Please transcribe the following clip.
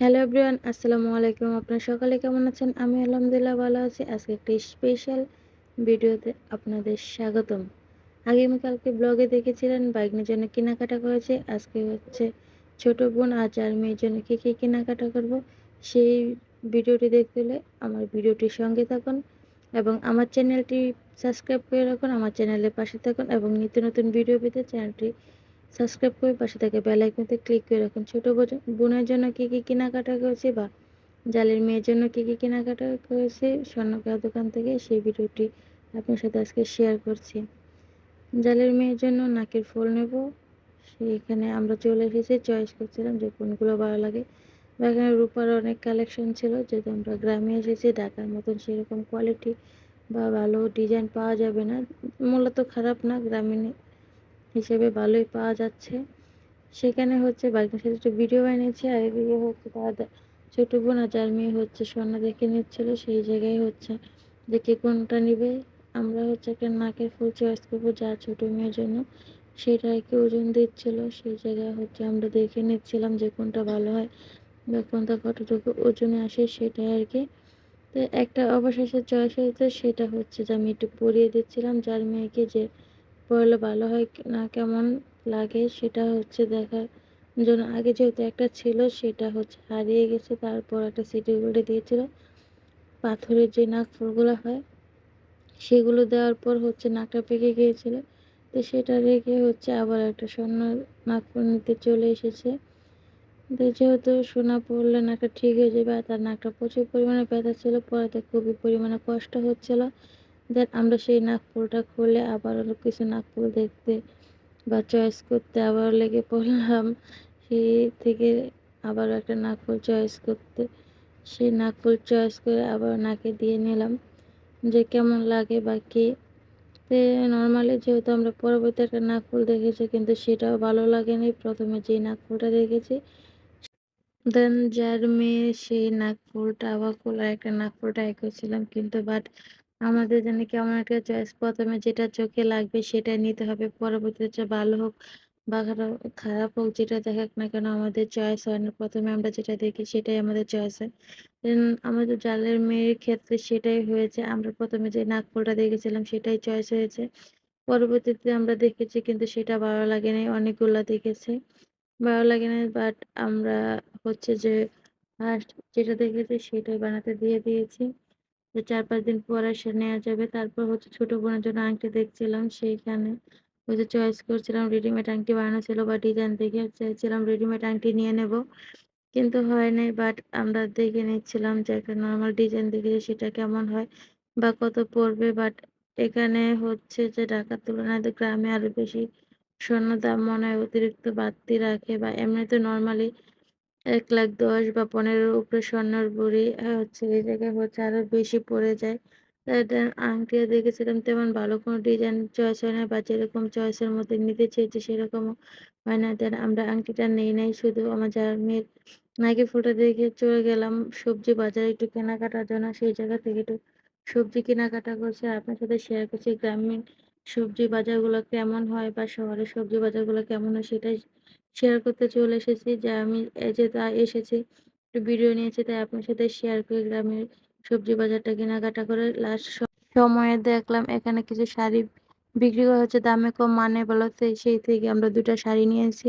Hello everyone, আসসালামু আলাইকুম। আপনারা সকালে কেমন আছেন? আমি আলহামদুলিল্লাহ ভালো আছি। আজকে একটা স্পেশাল ভিডিওতে আপনাদের স্বাগতম। আগামীকালকে ব্লগে দেখেছিলেন বাইকের জন্য কেনাকাটা করেছে। আজকে হচ্ছে ছোট বোন আর চার মেয়ের জন্য কী কী কেনাকাটা করব, সেই ভিডিওটি দেখতে হলে আমার ভিডিওটির সঙ্গে থাকুন এবং আমার চ্যানেলটি সাবস্ক্রাইব করে রাখুন, আমার চ্যানেলের পাশে থাকুন এবং নিত্য নতুন ভিডিও পেতে চ্যানেলটি সাবস্ক্রাইব করে পাশে থেকে বেল আইকনতে ক্লিক করে রাখুন। ছোটো বোনের জন্য কী কী কেনাকাটা করেছে বা জালের মেয়ের জন্য কী কী কেনাকাটা করেছে স্বর্ণকার দোকান থেকে সেই ভিডিওটি আপনার সাথে আজকে শেয়ার করছি। জালের মেয়ের জন্য নাকের ফুল নেব। সেইখানে আমরা চলে এসেছি চয়েস করছিলাম যে কোনগুলো ভালো লাগে। বা এখানে রূপার অনেক কালেকশন ছিল, যেহেতু আমরা গ্রামে এসেছি, ঢাকার মতন সেরকম কোয়ালিটি বা ভালো ডিজাইন পাওয়া যাবে না। মূলত খারাপ না, গ্রামীণ হিসেবে ভালোই পাওয়া যাচ্ছে। সেখানে হচ্ছে বাইকের সাথে একটু ভিডিও বানিয়েছি। আর এদিকে হচ্ছে তার ছোটো বোন আর যার মেয়ে হচ্ছে স্বর্ণ দেখে নিচ্ছিল, সেই জায়গায় হচ্ছে যে কে কোনটা নিবে। আমরা হচ্ছে একটা নাকের ফুল চয়েস করব যা ছোটো মেয়ের জন্য। সেটা কি ওজন দিচ্ছিল, সেই জায়গায় হচ্ছে আমরা দেখে নিচ্ছিলাম যে কোনটা ভালো হয় বা কোনটা কতটুকু ওজনে আসে সেটাই আর কি। তো একটা অবশেষে চয়েস হয়েছে, সেটা হচ্ছে যে আমি একটু পরিয়ে দিচ্ছিলাম, যার মেয়েকে যে পরলে ভালো হয় না কেমন লাগে সেটা হচ্ছে দেখার জন্য। আগে যেহেতু একটা ছিল, সেটা হচ্ছে হারিয়ে গেছে, তারপর একটা সিটি গোল্ডে দিয়েছিল। পাথরের যে নাক ফুলগুলো হয়, সেগুলো দেওয়ার পর হচ্ছে নাকটা পেকে গিয়েছিল। তো সেটা রেখে হচ্ছে আবার একটা স্বর্ণ নাকফুল নিতে চলে এসেছে। তো যেহেতু সোনা পড়লে নাকটা ঠিক হয়ে যাবে আর তার নাকটা প্রচুর পরিমাণে ব্যথা ছিল, পড়াতে খুবই পরিমাণে কষ্ট হচ্ছিল। দেন আমরা সেই নাকফুলটা খুলে আবার কিছু নাকফুল দেখতে বা চয়েস করতে আবার লেগে পড়লাম। সেই থেকে আবার একটা নাকফুল চয়েস করতে। সেই নাকফুল চয়েস করে আবার নাকে দিয়ে নিলাম যে কেমন লাগে বা কী। তো নর্মালি যেহেতু আমরা পরবর্তী একটা নাকফুল দেখেছি কিন্তু সেটাও ভালো লাগেনি। প্রথমে যেই নাকফুলটা দেখেছি, দেন যার মেয়ে সেই নাকফুলটা আবার খোলা একটা নাকফুল ট্রাই করছিলাম কিন্তু বাট আমাদের জন্য কেমন একটা চয়েস প্রথমে যেটা চোখে লাগবে সেটা নিতে হবে। পরবর্তীতে ভালো হোক বা খারাপ হোক যেটা দেখাক না কেন আমাদের চয়েস হয় না। প্রথমে আমরা যেটা দেখি সেটাই আমাদের চয়েস হয়। আমাদের জালের মেয়ের ক্ষেত্রে সেটাই হয়েছে। আমরা প্রথমে যে নাকফুলটা দেখেছিলাম সেটাই চয়েস হয়েছে। পরবর্তীতে আমরা দেখেছি কিন্তু সেটা ভালো লাগে নাই, অনেকগুলো দেখেছি। ভালো লাগে না বাট আমরা হচ্ছে যে ফার্স্ট যেটা দেখেছি সেটাই বানাতে দিয়ে দিয়েছি। যে চার পাঁচ দিন পর এসে নেওয়া যাবে। তারপর হচ্ছে ছোটো বোনের জন্য আংটি দেখছিলাম সেইখানে। ওই যে চয়েস করছিলাম রেডিমেড আংটি বানানো ছিল বা ডিজাইন দেখে চাইছিলাম রেডিমেড আংটি নিয়ে নেব। কিন্তু হয় নাই বাট আমরা দেখে নিচ্ছিলাম যে একটা নর্মাল ডিজাইন দেখে সেটা কেমন হয় বা কত পড়বে। বাট এখানে হচ্ছে যে ঢাকার তুলনায় তো গ্রামে আরও বেশি স্বর্ণ দাম মনে হয় অতিরিক্ত বাড়তি রাখে বা এমনিতে নর্মালি এক লাখ দশ বা পনেরোর উপরে স্বর্ণর বড়ি হচ্ছে এই জায়গায় হচ্ছে আরও বেশি পড়ে যায়। আংটিও দেখেছিলাম, তেমন ভালো কোনো ডিজাইন চয়েস হয় না বা যেরকম চয়েসের মধ্যে নিতে চেয়েছি সেরকমও হয় না দেন আমরা আংটিটা নেই নাই, শুধু আমার যার মেয়ের নাকি ফুলটা দেখে চলে গেলাম সবজি বাজারে একটু কেনাকাটার জন্য, সেই জায়গা থেকে একটু সবজি কেনাকাটা করছে। আপনার সাথে শেয়ার করছি গ্রামীণ সবজি বাজারগুলো কেমন হয় বা শহরের সবজি বাজারগুলো কেমন হয় সেটাই শেয়ার করতে চলে এসেছি, যে আমি যে তা এসেছি। একটু ভিডিও নিয়েছি, তাই আপনার সাথে শেয়ার করে গ্রামের সবজি বাজারটা, কেনাকাটা করে। লাস্ট সময়ে দেখলাম এখানে কিছু শাড়ি বিক্রি করা হচ্ছে, দামে কম মানে বলতে সেই থেকে আমরা দুটা শাড়ি নিয়েছি।